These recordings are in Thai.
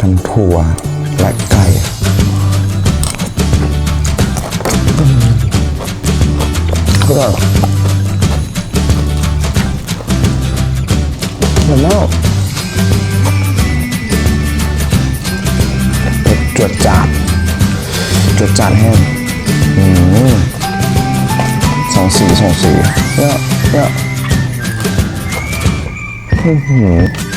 ทำถั่วและไก่ก็ได้เหมือนแล้วเผ็ดจวดจาดจวดจาดแห้งอืมสองสีสองสีเนี่ยเนี่ยอื้อหือ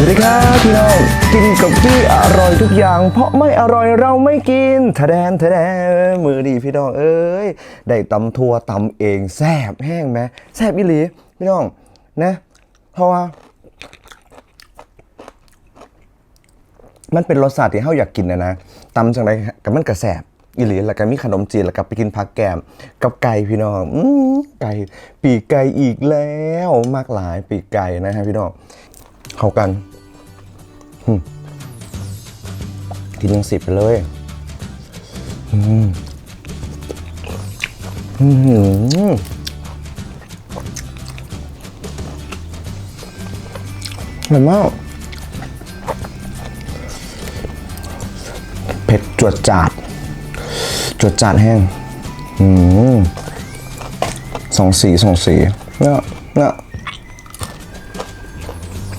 สวัสดีครับพี่น้องกินกับกี้อร่อยทุกอย่าง เพราะไม่อร่อยเราไม่กินทะแดนทะแดนมือดีพี่น้องเอ้ยได้ตำทัวตำเองแซ่บแห้งไหมแซ่บอีหลีพี่น้องนะเพราะว่า มันเป็นรสชาติที่เฮาอยากกินนะนะตำจังไดกับมันกระแสบอีหลีแล้วก็มีขนมจีนแล้วก็ไปกินผักแกมกับไก่พี่น้องอืไก่ปีกไก่อีกแล้วมากหลายปีกไก่นะฮะพี่น้อง เข้ากันกินยังสิบไปเลยอืมอืมอร่อยมากเผ็ดจวดจาด จวดจาดแห้ง อืมสองสีสองสีเนี่ยเนี่ย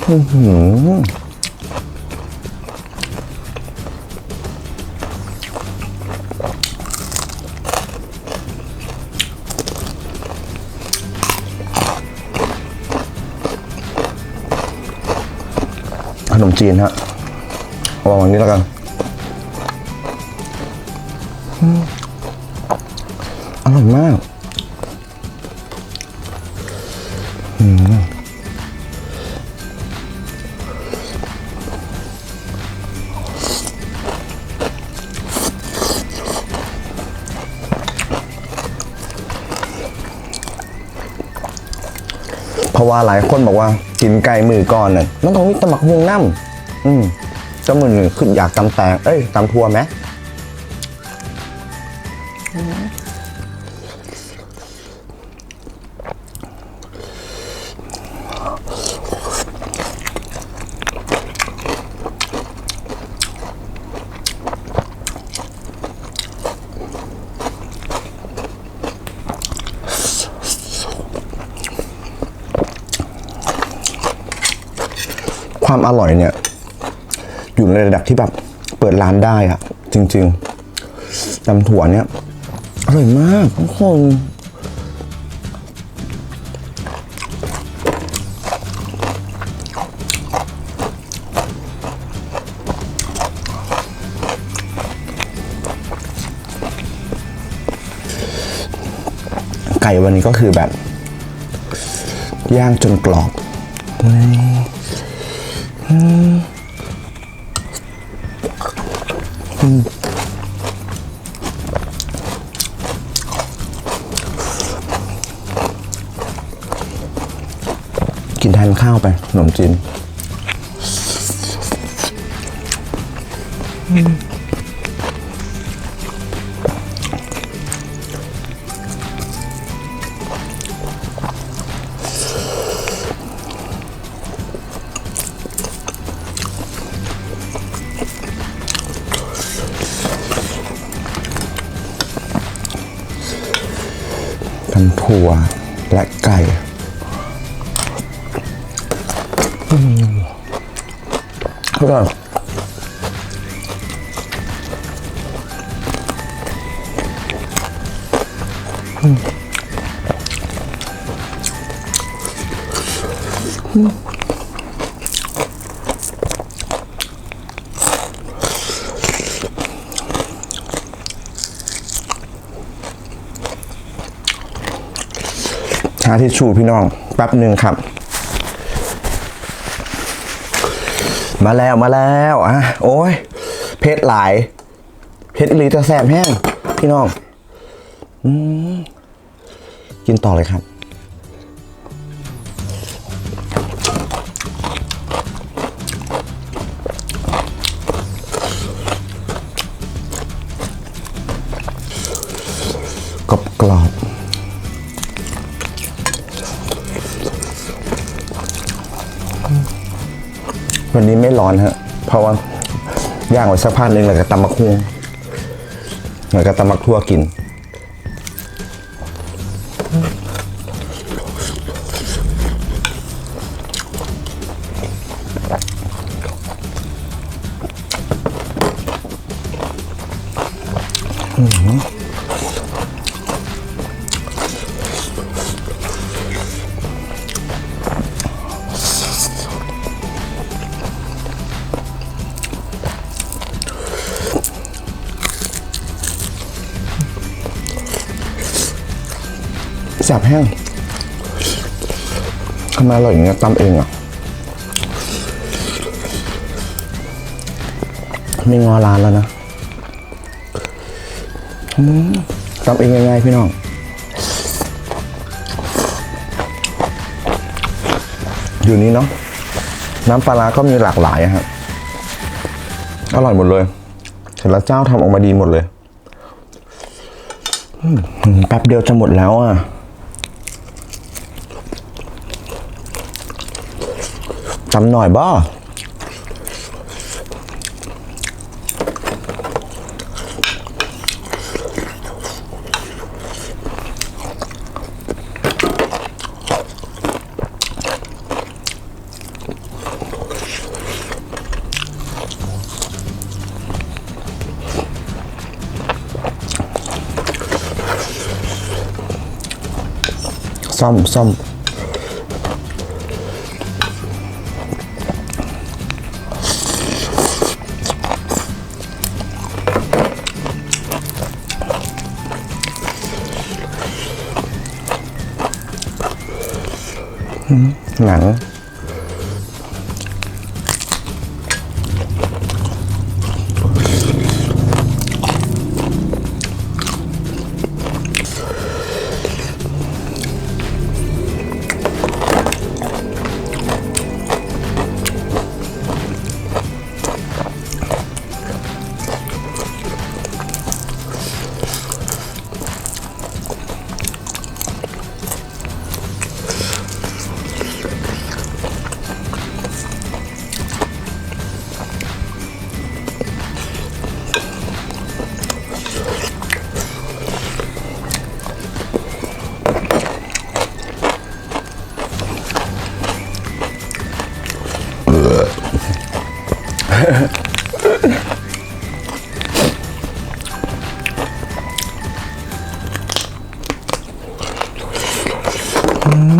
อือหือขนมจีนฮะวางวันนี้แล้วกันอร่อยมาก ว่าหลายคนบอกว่ากินไก่มือก่อนน่ะมันต้องมีตำหมักฮวงน้ำอืมจะมือหนึ่งขึ้นอยากตำแตงเอ้ยตำทัวไหม ความอร่อยเนี่ย อยู่ในระดับที่แบบเปิดร้านได้อะจริงๆตำถั่วเนี่ยอร่อยมากทุกคนไก่วันนี้ก็คือแบบ ย่างจนกรอบ กินแทนข้าวไปขนมจีน อืม ถั่วและไก่อร่อยอืมาที่ชูพี่น้องแป๊บหนึ่งครับ มาแล้วมาแล้วอะโอ้ยเพชรหลายเพชรลีจะแสบแห้งพี่น้องอืมกินต่อเลยครับ นี้ไม่ร้อนฮะ เพราะว่าย่างไว้สักพักหนึ่งแล้วก็ตำมะคุงแล้วก็ตำมะทั่วกิน แสบแห้งทำไมอร่อยอย่างเงี้ยตำเองอะไม่งอร้านแล้วนะอืมตำเองง่ายๆพี่น้องอยู่นี้เนาะน้ำปลาร้าก็มีหลากหลายอะครับอร่อยหมดเลยแต่ละเจ้าทำออกมาดีหมดเลยแป๊บเดียวจะหมดแล้วอะ จำหน่อยบ่ซ่อมซ่อม หนัง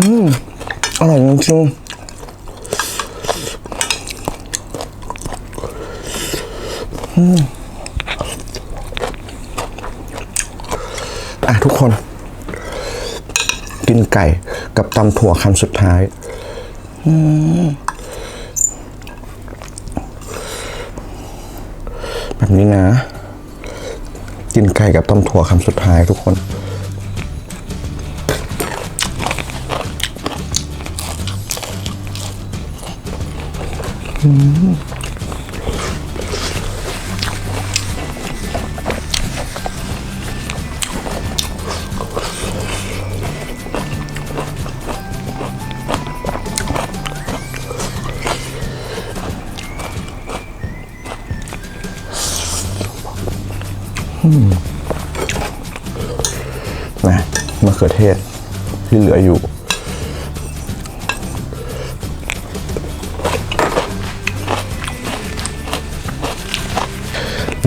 อร่อยจริงอะทุกคน กินไก่กับตำถั่วคำสุดท้าย อืมแบบนี้นะ กินไก่กับตำถั่วคำสุดท้ายทุกคน นะมะเขือเทศที่เหลืออยู่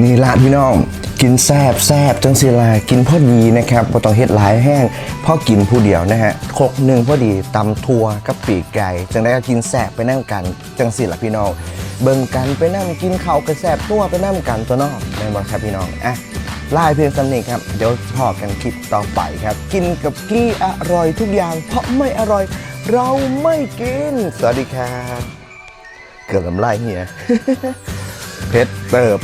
นี่ละพี่น้อง กินแซบแซบจังสิลากินพอดีนะครับบ่ต้องเฮ็ดหลายแห้งพ่อกินผู้เดียวนะฮะครกหนึ่งพอดีตำทัวกับปีกไก่จังได้ก็กินแสบไปนั่งกันจังสิละพี่น้อง เบิ่งกันไปนั่งกินข้าวกระแสบตัวไปนั่งกันตัวนอกในบอครับพี่น้องอะลายเพียงสำเนีครับ เดี๋ยวพอกันคลิปต่อไปครับ กินกับกี้อร่อยทุกอย่าง เพราะไม่อร่อยเราไม่กิน สวัสดีครับ เกือบลำลายเฮียเพชรเติบ